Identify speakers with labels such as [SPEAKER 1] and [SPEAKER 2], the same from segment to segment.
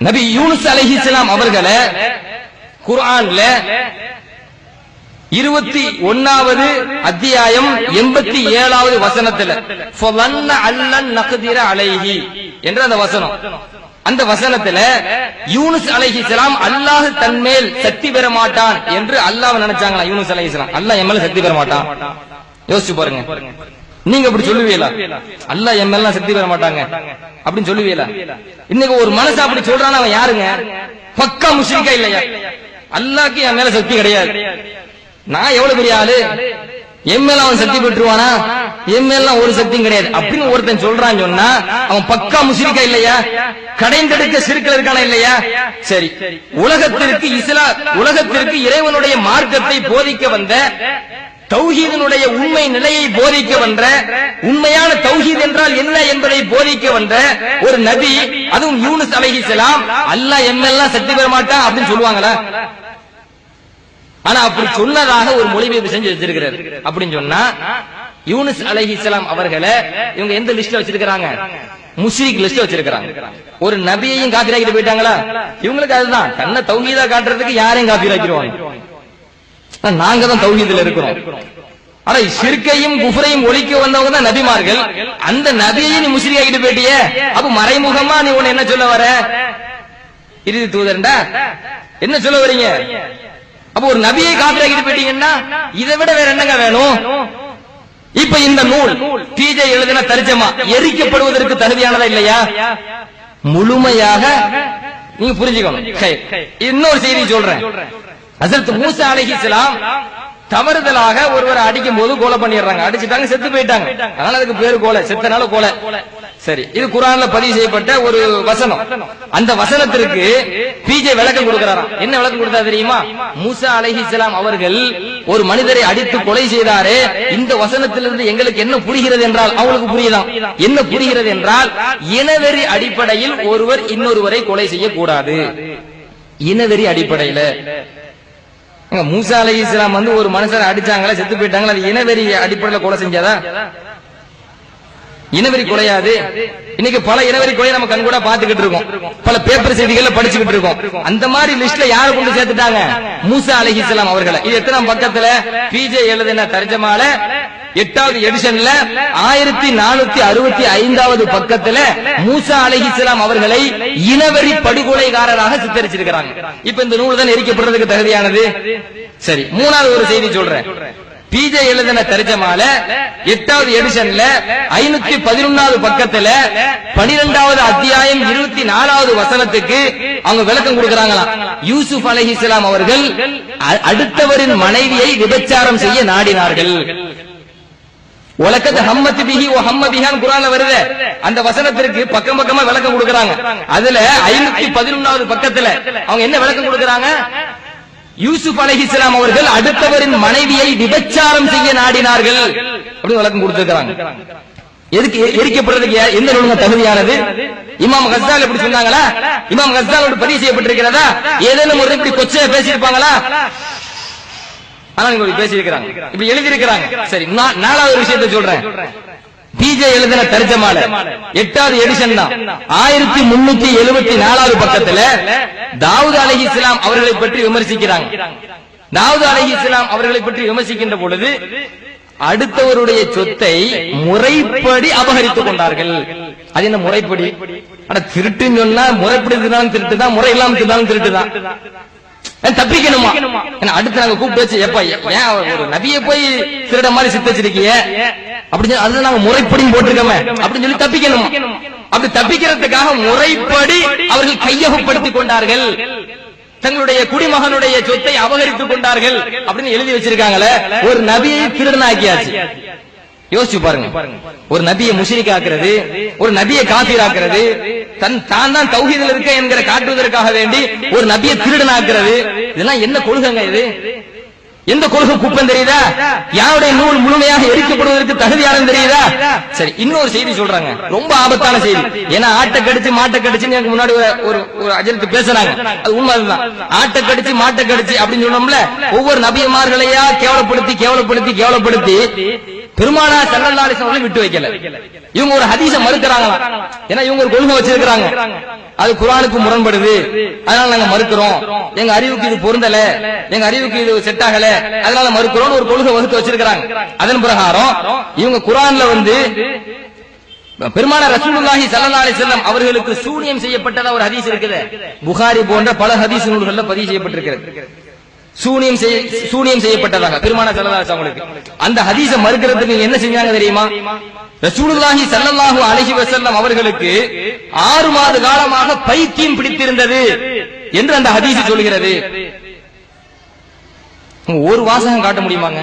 [SPEAKER 1] நபி யூனுஸ் அலைஹிஸ்ஸலாம் அவர்களை குர்ஆன்ல இருபத்தி ஒன்னாவது அத்தியாயம் எண்பத்தி ஏழாவது வசனத்துல அல்லன் நக்திர அலைஹி என்ற அந்த வசனம். அந்த வசனத்துல யூனுஸ் அலைஹிஸ்ஸலாம் அல்லாஹ் தன்மேல் சக்தி பெற மாட்டான் என்று அல்லாஹ் நினைச்சாங்களா யூனுஸ் அலைஹிஸ்ஸலாம் அல்லாஹ் என் மேல சக்தி பெற மாட்டான். யோசிச்சு பாருங்க. நீங்க அப்படி சொல்லுவீங்களா? அல்ல என் மேல சக்தி பெற மாட்டாங்க? அப்படின்னு சொல்லுவீங்களா? இன்னைக்கு ஒரு மனசு அப்படி சொல்றான் அவன் யாருங்க? பக்கா முஸ்லிக்கா இல்லையா? அல்லாக்கு என் மேல சக்தி கிடையாது. நான் எவ்வளவு பெரிய ஆளு? என் மேல அவன் சக்தி பெற்றுவானா? என் மேல ஒரு சக்தியும் கிடையாது. அப்படின்னு ஒருத்தன் சொல்றான்னு சொன்னா அவன் பக்கா முஸ்லிக்கா இல்லையா? கடைந்தெடுக்க சிறுக்கள் இருக்கானா இல்லையா? சரி. உலகத்திற்கு இஸ்லா உலகத்திற்கு இறைவனுடைய மார்க்கத்தை போதிக்க வந்த தௌஹீதனுடைய உண்மை நிலையை போதிக்க வந்த உண்மையான தௌஹீத் என்றால் என்ன என்பதை போதிக்க வந்த ஒரு நபி அதுவும் யூனுஸ் அலைஹிஸ்ஸலாம் அல்லா எம்மெல்லாம் சக்தி பெற மாட்டான் அப்படின்னு சொல்லுவாங்களா? ஆனா அப்படி சொன்னதாக ஒரு மொழிபெயர்ப்பு செஞ்சு வச்சிருக்கிறார். அப்படின்னு சொன்னா யூனுஸ் இஸ்லாம் அவர்களை இவங்க எந்த லிஸ்ட்ல வச்சிருக்காங்க முஸ்லீக் லிஸ்ட் வச்சிருக்காங்க ஒரு நபியையும் காப்பிராக்கிட்டு போயிட்டாங்களா? இவங்களுக்கு அதுதான். தன்னை தௌஹீதா காட்டுறதுக்கு யாரையும் காப்பிராக்கிடுவாங்க? நாங்க தான் தௌஹீதுல இருக்கிறோம். ஆனா சிறுக்கையும் குஃபரையும் ஒழிக்க வந்தவங்க தான் நபிமார்கள். அந்த நபியை நீ முஸ்லீம் ஆகிட்டு போயிட்டியே. அப்ப மறைமுகமா நீ உன்னை என்ன சொல்ல வர? இறுதி தூதர்டா என்ன சொல்ல வரீங்க? அப்ப ஒரு நபியை காப்பிராக்கிட்டு போயிட்டீங்கன்னா இதை விட வேற என்னங்க வேணும்? இப்ப இந்த நூல் பிஜே எழுதின தரிஜமா எரிக்கப்படுவதற்கு தகுதியானதா இல்லையா? முழுமையாக நீங்க புரிஞ்சுக்கணும். இன்னொரு செய்தி சொல்றேன். ஹசரத் மூசா அலைஹிஸ்ஸலாம் தவறுதலாக ஒருவரை அடிக்கும் போது கொலை பண்ணிடுறாங்க. அடிச்சுட்டாங்க செத்து போயிட்டாங்க. அதனால அதுக்கு பேரு கொலை. செத்தனால கொலை. சரி இது குரான்ல பதிவு செய்யப்பட்ட ஒரு வசனம். அந்த வசனத்திற்கு பிஜே விளக்கம் கொடுக்கிறாராம். என்ன விளக்கம் கொடுத்தா தெரியுமா? மூசா இஸ்லாம் அவர்கள் ஒரு மனிதரை அடித்து கொலை செய்தாரே. இந்த வசனத்திலிருந்து எங்களுக்கு என்ன புரிகிறது என்றால் அவங்களுக்கு புரியுதாம் என்ன புரிகிறது என்றால் இனவெறி அடிப்படையில் ஒருவர் இன்னொருவரை கொலை செய்யக்கூடாது. இனவெறி அடிப்படையில. மூசா அலி இஸ்லாம் வந்து ஒரு மனுஷரை அடிச்சாங்களா செத்து போயிட்டாங்களா? அது இனவெறி அடிப்படையில கொலை செஞ்சாதான் இனவெறி குறையாது. இன்னைக்கு பல இனவெறி கொலை நம்ம கண் கூட பாத்துக்கிட்டு இருக்கோம். பல பேப்பர் செய்திகள்ல படிச்சுக்கிட்டு இருக்கோம். அந்த மாதிரி லிஸ்ட்ல யாரை கொண்டு சேர்த்துட்டாங்க? மூசா அலைஹிஸ்ஸலாம் அவர்களை. இது எத்தனை பக்கத்துல? பிஜே எழுதின தர்ஜமால எட்டாவது எடிஷன்ல ஆயிரத்தி நானூத்தி அறுபத்தி ஐந்தாவது பக்கத்துல மூசா அலஹிஸ்லாம் அவர்களை இனவெறி படுகொலைகாரராக சித்தரிச்சிருக்கிறாங்க. இப்ப இந்த நூல் தான் எரிக்கப்படுறதுக்கு தகுதியானது? சரி மூணாவது ஒரு செய்தி சொல்றேன். பிஜே எழுதின தரிஜமால எட்டாவது எடிஷன்ல ஐநூத்தி பதினொன்னாவது பக்கத்துல பனிரெண்டாவது அத்தியாயம் இருபத்தி நாலாவது வசனத்துக்கு அவங்க விளக்கம் கொடுக்கறாங்களாம். யூசுப் அலைஹிஸ்ஸலாம் அவர்கள் அடுத்தவரின் மனைவியை விபச்சாரம் செய்ய நாடினார்கள். உலகத்து ஹம்மத்து பிஹி ஓ ஹம்ம பிஹான் குரான்ல வருது. அந்த வசனத்திற்கு பக்கம் பக்கமா விளக்கம் கொடுக்கறாங்க. அதுல ஐநூத்தி பதினொன்னாவது பக்கத்துல அவங்க என்ன விளக்கம் கொடுக்கறாங்க? யூசுப் அலைஹிஸ்ஸலாம் அவர்கள் அடுத்தவரின் மனைவியை விபச்சாரம் செய்ய நாடினார்கள். அப்படின்னு வழக்கம் கொடுத்திருக்கிறாங்க. எதுக்கு எரிக்கப்படுறதுக்கு எந்த நூலுங்க தகுதியானது? இமாம் கஸ்தால் எப்படி சொன்னாங்களா? இமாம் கஸ்தாலோட பதிவு செய்யப்பட்டிருக்கிறதா? ஏதேனும் ஒரு இப்படி கொச்சையா பேசியிருப்பாங்களா? ஆனா நீங்க பேசியிருக்கிறாங்க. இப்படி எழுதியிருக்கிறாங்க. சரி நாலாவது விஷயத்தை சொல்றேன். பிஜே எழுதின தரிஜமான எட்டாவது எடிஷன் தான். ஆயிரத்தி முன்னூத்தி எழுபத்தி நாலாவது பக்கத்துல தாவூத் அலி இஸ்லாம் அவர்களை பற்றி விமர்சிக்கிறாங்க. தாவூத் அலி இஸ்லாம் அவர்களை பற்றி விமர்சிக்கின்ற பொழுது அடுத்தவருடைய சொத்தை முறைப்படி அபகரித்துக் கொண்டார்கள். அது என்ன முறைப்படி? ஆனா திருட்டுன்னு சொன்னா முறைப்படி திருடாலும் திருட்டு தான் முறை இல்லாம திருடாலும் திருட்டு தான் தப்பிக்கணுமா? அடுத்து நாங்க கூப்பிட்டு வச்சு எப்ப ஏன் ஒரு நபியை போய் திருட மாதிரி சித்த வச்சிருக்கீங்க அப்படின்னு அதுல நாங்க முறைப்படி போட்டிருக்கோமே. அப்படின்னு சொல்லி தப்பிக்கணுமா. அப்படி தப்பிக்கிறதுக்காக முறைப்படி அவர்கள் கையகப்படுத்திக் கொண்டார்கள். தங்களுடைய குடிமகனுடைய சொத்தை அபகரித்துக் கொண்டார்கள் அப்படின்னு எழுதி வச்சிருக்காங்களே. ஒரு நபியை திருடனாக்கியாச்சு. யோசிச்சு பாருங்க. ஒரு நபியை முஷரிக் ஆக்குறது ஒரு நபியை காபீர் ஆக்குறது தன் தான் தான் தௌஹீதுல இருக்க என்கிற காட்டுவதற்காக வேண்டி ஒரு நபியை திருடன் ஆக்குறது இதெல்லாம் என்ன கொள்கைங்க இது? எந்த கொள்கை குப்பம் தெரியுதா? யாருடைய நூல் முழுமையாக எரிக்கப்படுவதற்கு தகுதியானது தெரியுதா? சரி இன்னொரு செய்தி சொல்றாங்க. ரொம்ப ஆபத்தான செய்தி. ஏன்னா ஆட்டை கடிச்சு மாட்டை கடிச்சுன்னு எனக்கு முன்னாடி ஒரு- ஒரு ஒரு அஜரத்து பேசுறாங்க. அது உண்மை அதுதான் ஆட்டை கடிச்சு மாட்டை கடிச்சு அப்படின்னு சொன்னோம்ல ஒவ்வொரு நபியமார்களையா கேவலப்படுத்தி கேவலப்படுத்தி கேவலப்படுத்தி பெருமானா சல்லல்லாஹு விட்டு வைக்கல. இவங்க ஒரு ஹதீச மறுக்கறாங்களாம் ஏன்னா இவங்க ஒரு கொள்கை வச்சிருக்கிறாங்க. அது குரானுக்கு முரண்படுது. அதனால நாங்க மறுக்கிறோம். எங்க அறிவுக்கு இது பொருந்தல. எங்க அறிவுக்கு இது செட் ஆகல அதனால மறுக்கிறோம் ஒரு கொள்கை வகுத்து வச்சிருக்கிறாங்க. அதன் பிரகாரம் இவங்க குர்ஆன்ல வந்து பெருமான ரசூலுல்லாஹி ஸல்லல்லாஹு அலைஹி வஸல்லம் அவர்களுக்கு சூனியம் செய்யப்பட்டதா ஒரு ஹதீஸ் இருக்குது. புகாரி போன்ற பல ஹதீஸ் நூல்கள்ல பதிவு செய்யப்பட்டிருக்கிறது. சூனியம் செய்ய சூனியம் செய்யப்பட்டதாக பெருமான ஸல்லல்லாஹு அவங்களுக்கு. அந்த ஹதீச மறுக்கிறதுக்கு என்ன செஞ்சாங்க தெரியுமா? ரசூலுல்லாஹி சல்லல்லாஹு அலஹி வசல்லம் அவர்களுக்கு ஆறு மாத காலமாக பைத்தியம் பிடித்திருந்தது என்று அந்த ஹதீஸ் சொல்கிறது ஒரு வாசகம் காட்ட முடியுமாங்க?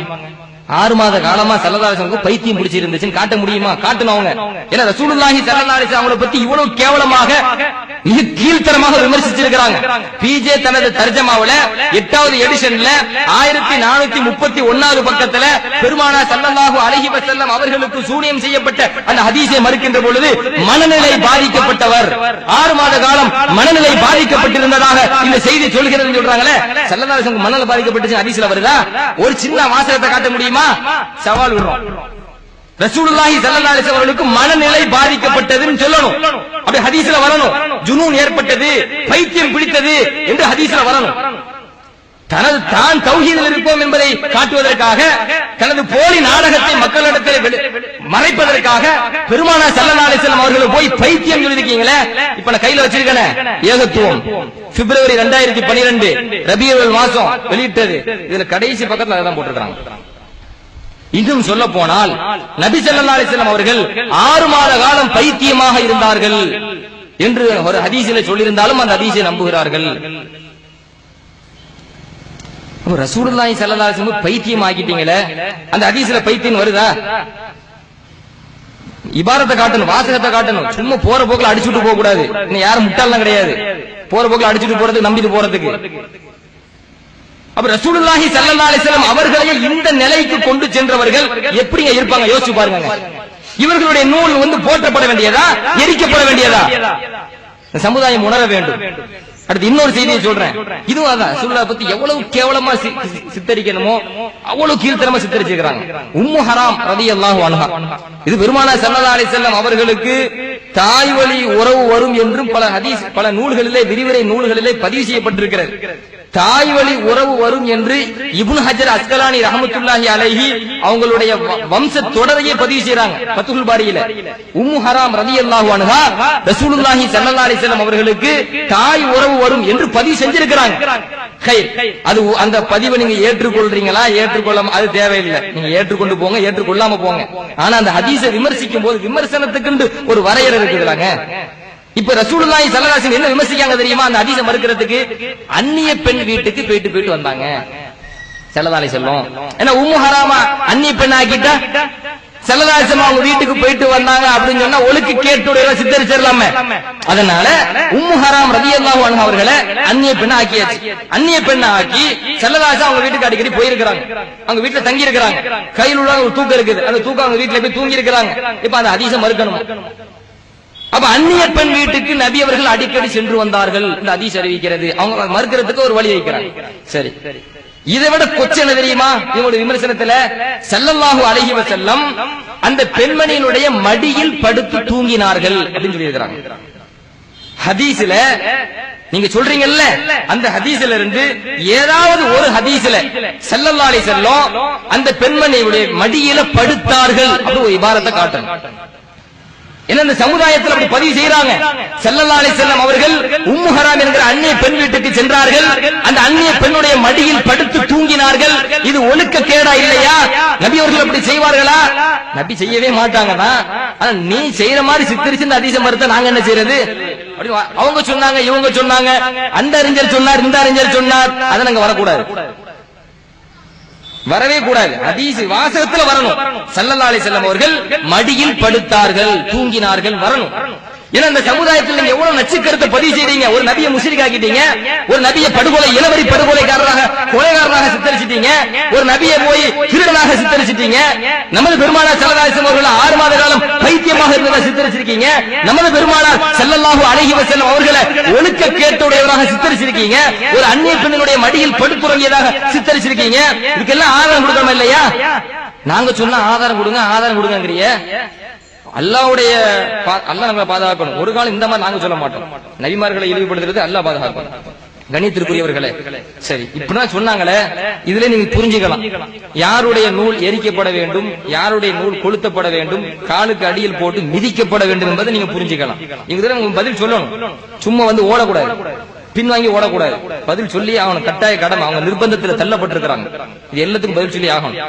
[SPEAKER 1] ஆறு மாத காலமா சல்லதாசனுக்கு பைத்தியம் பிடிச்சிருந்துச்சுன்னு காட்ட முடியுமா? காட்டணும் அவங்க. ஏன்னா ரசூலுல்லாஹி ஸல்லல்லாஹு அவங்களை பத்தி இவ்வளவு கேவலமாக மிக கீழ்த்தரமாக விமர்சிச்சிருக்கிறாங்க. பிஜே தனது தர்ஜமாவுல எட்டாவது எடிஷன்ல ஆயிரத்தி நானூத்தி முப்பத்தி ஒன்னாவது பக்கத்துல பெருமானா ஸல்லல்லாஹு அலைஹி வஸல்லம் அவர்களுக்கு சூனியம் செய்யப்பட்ட அந்த ஹதீஸை மறுக்கின்ற பொழுது மனநிலை பாதிக்கப்பட்டவர். ஆறு மாத காலம் மனநிலை பாதிக்கப்பட்டிருந்ததாக இந்த செய்தி சொல்கிறது சொல்றாங்களே. வஸல்லம் மனநிலை பாதிக்கப்பட்டுச்சு ஹதீஸ்ல வருதா? ஒரு சின்ன வாசகத்தை காட்ட முடியுமா? சவால் விடுறோம். ரசூலுல்லாஹி ஸல்லல்லாஹு அலைஹி அவர்களுக்கு மனநிலை பாதிக்கப்பட்டதுன்னு சொல்லணும். அப்படி ஹதீஸ்ல வரணும். ஜுனூன் ஏற்பட்டது பைத்தியம் பிடித்தது என்று ஹதீஸ்ல வரணும். தனது தான் தௌஹீதில் இருப்போம் என்பதை காட்டுவதற்காக தனது போலி நாடகத்தை மக்களிடத்தில் மறைப்பதற்காக பெருமானா ஸல்லல்லாஹு அலைஹி அவர்களை போய் பைத்தியம் சொல்லியிருக்கீங்களே? இப்ப நான் கையில வச்சிருக்கேன்? ஏகத்துவம். பிப்ரவரி 2012 பனிரெண்டு ரபியல் மாசம் வெளியிட்டது. இதுல கடைசி பக்கத்துல அதான் போட்டிருக்காங்க இன்னும் சொல்ல போனால் நபி சல்லா அலிஸ்லாம் அவர்கள் ஆறு மாத காலம் பைத்தியமாக இருந்தார்கள் என்று ஒரு ஹதீசில சொல்லியிருந்தாலும் அந்த ஹதீசை நம்புகிறார்கள். ரசூலுல்லாஹி ஸல்லல்லாஹு அலைஹி வஸல்லம் பைத்தியம் ஆக்கிட்டீங்களே அந்த ஹதீஸ்ல பைத்தியம் வருதா? இபாரத்தை காட்டணும் வாசகத்தை காட்டணும். சும்மா போற போக்குல அடிச்சுட்டு போக கூடாது இன்னும் யாரும் முட்டாளம் கிடையாது. போற போக்குல அடிச்சுட்டு போறதுக்கு நம்பிட்டு போறதுக்கு. அப்ப ரசூலுல்லாஹி சல்லா அலிஸ்லாம் வஸல்லம் அவர்களையே இந்த நிலைக்கு கொண்டு சென்றவர்கள் எப்படிங்க இருப்பாங்க? யோசிச்சு பாருங்க. இவர்களுடைய நூல் வந்து போற்றப்பட வேண்டியதா? எரிக்கப்பட வேண்டியதா? சமுதாயம் உணர வேண்டும். அடுத்து இன்னொரு செய்தியை சொல்றேன். இதுவும் அதான். சுல்லா பத்தி எவ்வளவு கேவலமா சி- சித்தரிக்கணுமோ அவ்வளவு கீழ்த்தனமா சித்தரிச்சிருக்கிறாங்க. உம்மு ஹராம் ரலியல்லாஹு அன்ஹா. இது பெருமானா சல்லா அலி செல்லம் அவர்களுக்கு தாய் வழி உறவு வரும் என்றும் பல ஹதீஸ் பல நூல்களிலே விரிவுரை நூல்களிலே பதிவு செய்யப்பட்டிருக்கிறது. தாய் வழி உறவு வரும் என்று இபுன் ஹஜர் அஸ்கலானி ரஹமத்துல்லாஹி அலஹி அவங்களுடைய வம்ச தொடரையே பதிவு செய்யறாங்க பத்துகுல் பாரியில. உம்மு ஹராம் ரலியல்லாஹு அனுகா ரசூலுல்லாஹி ஸல்லல்லாஹு அலிசல்லம் அவர்களுக்கு தாய் உறவு வரும் என்று பதிவு செஞ்சிருக்கிறாங்க. அது அந்த பதிவை நீங்க ஏற்றுக்கொள்றீங்களா? ஏற்றுக்கொள்ளாம அது தேவையில்லை. நீங்க ஏற்றுக்கொண்டு போங்க ஏற்றுக்கொள்ளாம போங்க. ஆனா அந்த ஹதீஸை விமர்சிக்கும் போது விமர்சனத்துக்கு ஒரு வரையறை இருக்குதுலாங்க. இப்ப ரசூலுல்லாஹி சல்லல்லாஹு அலைஹி என்ன விமர்சிக்காங்க தெரியுமா? அந்த ஹதீஸை மறுக்கிறதுக்கு அந்நிய பெண் வீட்டுக்கு போயிட்டு போயிட்டு வந்தாங்க. செல்லதாலை சொல்லும் ஏன்னா உம்மு ஹராமா அந்நிய பெண் ஆக்கிட்டா செல்லதாசம் அவங்க வீட்டுக்கு போயிட்டு வந்தாங்க அப்படின்னு சொன்னா ஒழுக்கு கேட்டுடைய சித்தரிச்சிடலாமே. அதனால உம்மு ஹராம் ரலியல்லாஹு அன்ஹு அவர்களை அந்நிய பெண் ஆக்கியாச்சு. அந்நிய பெண் ஆக்கி செல்லதாசம் அவங்க வீட்டுக்கு அடிக்கடி போயிருக்கிறாங்க. அவங்க வீட்டுல தங்கி இருக்கிறாங்க கையில் உள்ள ஒரு தூக்கம் இருக்குது. அந்த தூக்கம் அவங்க வீட்டுல போய் தூங்கி இருக்கிறாங்க இப்ப அந்த அதிசம் மறுக்கணும்? அப்ப அந்நிய பெண் வீட்டுக்கு நபி அவர்கள் அடிக்கடி சென்று வந்தார்கள் இந்த அதிச அறிவிக்கிறது. அவங்க மறுக்கிறதுக்கு ஒரு வழி வைக்கிறாங்க. சரி. இதை விட கொச்சு என்ன தெரியுமா? இவங்களுடைய விமர்சனத்துல ஸல்லல்லாஹு அழகிவ செல்லம் அந்த பெண்மணியினுடைய மடியில் படுத்து தூங்கினார்கள் அப்படின்னு சொல்லியிருக்கிறாங்க. ஹதீஸ்ல நீங்க சொல்றீங்கல்ல? அந்த ஹதீஸ்ல இருந்து ஏதாவது ஒரு ஹதீஸ்ல செல்லல்லாலை செல்லும் அந்த பெண்மணியுடைய மடியில படுத்தார்கள் அப்படி ஒரு இபாரத்தை காட்டணும் இந்த சமுதாயத்தில் அப்படி பதிவு செய்யறாங்க? ஸல்லல்லாஹு செல்லம் அவர்கள் உம்முஹராம் என்கிற அந்நிய பெண் வீட்டுக்கு சென்றார்கள். அந்த அந்நிய பெண்ணுடைய மடியில் படுத்து தூங்கினார்கள். இது ஒழுக்க கேடா இல்லையா? நபி அவர்கள் அப்படி செய்வார்களா? நபி செய்யவே மாட்டாங்கன்னா ஆனா நீ செய்யற மாதிரி சித்தரிச்சு இந்த அதிசயம் மறுத்த நாங்க என்ன செய்யறது? அவங்க சொன்னாங்க இவங்க சொன்னாங்க. அந்த அறிஞர் சொன்னார் இந்த அறிஞர் சொன்னார். அதை நாங்க வரக்கூடாது. வரவே கூடாது. ஹதீஸ் வாசகத்துல வரணும். ஸல்லல்லாஹு அலைஹி வஸல்லம் அவர்கள் மடியில் படுத்தார்கள் தூங்கினார்கள் வரணும். ஏன்னா இந்த சமுதாயத்தில் நீங்க எவ்வளவு நச்சுக்கருத்தை பதிவு செய்றீங்க ஒரு நபியை முஸ்லிக் ஆக்கிட்டீங்க. ஒரு நபியை படுகொலை இளவரி படுகொலைக்காரராக கொலைகாரராக சித்தரிச்சிட்டீங்க. ஒரு நபியை போய் திருடனாக சித்தரிச்சிட்டீங்க. நமது பெருமானார் ஸல்லல்லாஹு அவர்கள் ஆறு மாத காலம் பைத்தியமாக இருந்ததா சித்தரிச்சிருக்கீங்க? நமது பெருமானார் செல்லல்லாஹு அழகி வஸல்லம் அவர்களை ஒழுக்க கேட்டுடையவராக சித்தரிச்சிருக்கீங்க. ஒரு அந்நிய பெண்ணினுடைய மடியில் படுத்துறங்கியதாக சித்தரிச்சிருக்கீங்க. இதுக்கெல்லாம் ஆதாரம் கொடுக்கணும் இல்லையா? நாங்க சொன்னா ஆதாரம் கொடுங்க ஆதாரம் கொடுங்கங்கறிய. அல்லாவுடைய பா- அல்லாஹ் நம்மளை பாதுகாக்கணும். ஒரு காலம் இந்த மாதிரி நாங்க சொல்ல மாட்டோம். நபிமார்களை இழிவுபடுத்துறது அல்லா பாதுகாக்கணும். கணித்திற்குரியவர்களே சரி இப்படிதான் சொன்னாங்களே இதுல நீங்க புரிஞ்சுக்கலாம். யாருடைய நூல் எரிக்கப்பட வேண்டும் யாருடைய நூல் கொளுத்தப்பட வேண்டும் காலுக்கு அடியில் போட்டு மிதிக்கப்பட வேண்டும் என்பதை நீங்க புரிஞ்சுக்கலாம். இதுல உங்க பதில் சொல்லணும். சும்மா வந்து ஓடக்கூடாது. பின்வாங்கி ஓடக்கூடாது. பதில் சொல்லி அவன் கட்டாய கடமை. அவங்க நிர்பந்தத்துல தள்ளப்பட்டிருக்கிறாங்க. இது எல்லாத்துக்கும் பதில் சொல்லி ஆகணும்.